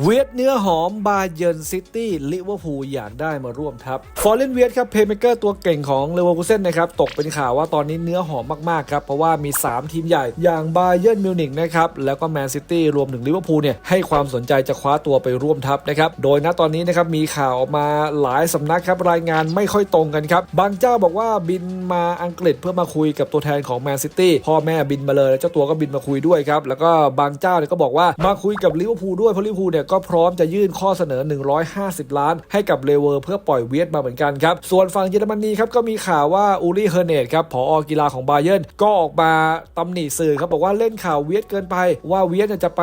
เวียดเนื้อหอมบาเยิร์นซิตี้ลิเวอร์พูลอยากได้มาร่วมทัพฟอร์เรนเวียดครับเพย์เมเกอร์ตัวเก่งของเลเวอร์คูเซ่นนะครับตกเป็นข่าวว่าตอนนี้เนื้อหอมมากๆครับเพราะว่ามี 3 ทีมใหญ่อย่างบาเยิร์นมิวนิกนะครับแล้วก็แมนซิตี้รวมถึงลิเวอร์พูลเนี่ยให้ความสนใจจะคว้าตัวไปร่วมทัพนะครับโดยณตอนนี้นะครับมีข่าวออกมาหลายสำนักครับรายงานไม่ค่อยตรงกันครับบางเจ้าบอกว่าบินมาอังกฤษเพื่อมาคุยกับตัวแทนของแมนซิตี้พ่อแม่บินมาเลยแล้วเจ้าตัวก็บินมาคุยด้วยครับแล้วก็บางเจ้าเนี่ยก็บอกว่ามาคุยกับลิเวอร์พูลด้วยเพราะลิเวอร์พูลเนี่ยก็พร้อมจะยื่นข้อเสนอ 150 ล้าน ให้กับเลเวอร์เพื่อปล่อยเวียดมาเหมือนกันครับ ส่วนฝั่งเยอรมนีครับก็มีข่าวว่าอูรี่เฮอร์เนตครับผอกีฬาของบาเยิร์นก็ออกมาตำหนิสื่อครับบอกว่าเล่นข่าวเวียดเกินไป ว่าเวียดจะไป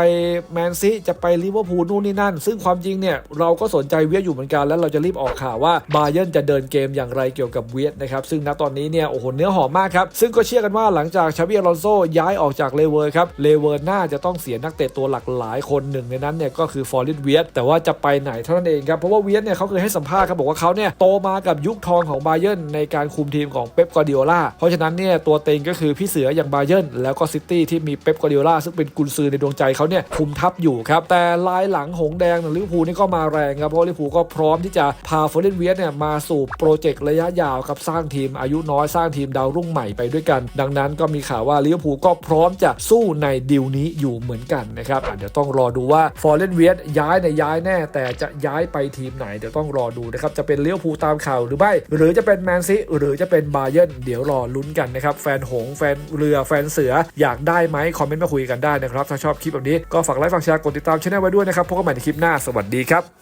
แมนซีจะไปลิเวอร์พูลนู่นนี่นั่น ซึ่งความจริงเนี่ยเราก็สนใจเวียดอยู่เหมือนกัน แล้วเราจะรีบออกข่าวว่าบาเยิร์นจะเดินเกมอย่างไรเกี่ยวกับเวียดนะครับซึ่งณตอนนี้เนี่ยโอ้โหเนื้อหอมมากครับซึ่งก็เชื่อกันว่าหลังจากชาบิอลอนโซย้ายออกจากเลเวอร์ครับเลเวอร์น่าจะต้องเสียนักเตะตัวหลักหลายคนหนึ่งในนั้นเนี่ยก็คือฟอร์ริสเวียดแต่ว่าจะไปไหนเท่านั้นเองครับเพราะว่าเวียดเนี่ยเขาเคยให้สัมภาษณ์ครับบอกว่าเขาเนี่ยโตมากับยุคทองของบาเยิร์นในการคุมทีมของเป๊ปกวาร์ดิโอลาเพราะฉะนั้นเนี่ยตัวเต็งก็คือพี่เสืออย่างบาเยิร์นแล้วก็ซิตี้ที่มีเป๊ปกวาร์ดิโอลาซึ่งเป็นกุนซือในดวงใจเขาเนี่ยคุมทัพอยู่ครับแต่ลายหลังหงแดงของลิเวอร์พูลนี่ก็มาแรงครับเพราะลิเวอร์พูลก็พร้อมที่จะพาฟอร์เรนเวียดเนี่ยมาสู่โปรเจกต์ระยะยาวครับสร้างทีมอายุน้อยสร้างทีมดาวรุ่งใหม่ไปด้วยกัน ดังนั้นก็มีข่าวว่าลิเวอร์พูลก็พร้อมจะสู้ในดีลนี้อยู่เหมือนกันนะครับเดี๋ยวต้องรอดูว่าฟอร์เรนเวียดย้ายในย้ายแน่ แต่จะย้ายไปทีมไหนเดี๋ยวต้องรอดูนะครับจะเป็นเลี้ยวภูตามข่าวหรือไม่ หรือจะเป็นแมนซีหรือจะเป็นบาเยิร์นเดี๋ยวรอลุ้นกันนะครับแฟนหงแฟนเรือแฟนเสืออยากได้ไหมคอมเมนต์มาคุยกันได้นะครับถ้าชอบคลิปแบบนี้ก็ฝากไลค์ฝากแชร์กดติดตามช่องไว้ด้วยนะครับพบกันใหม่ในคลิปหน้าสวัสดีครับ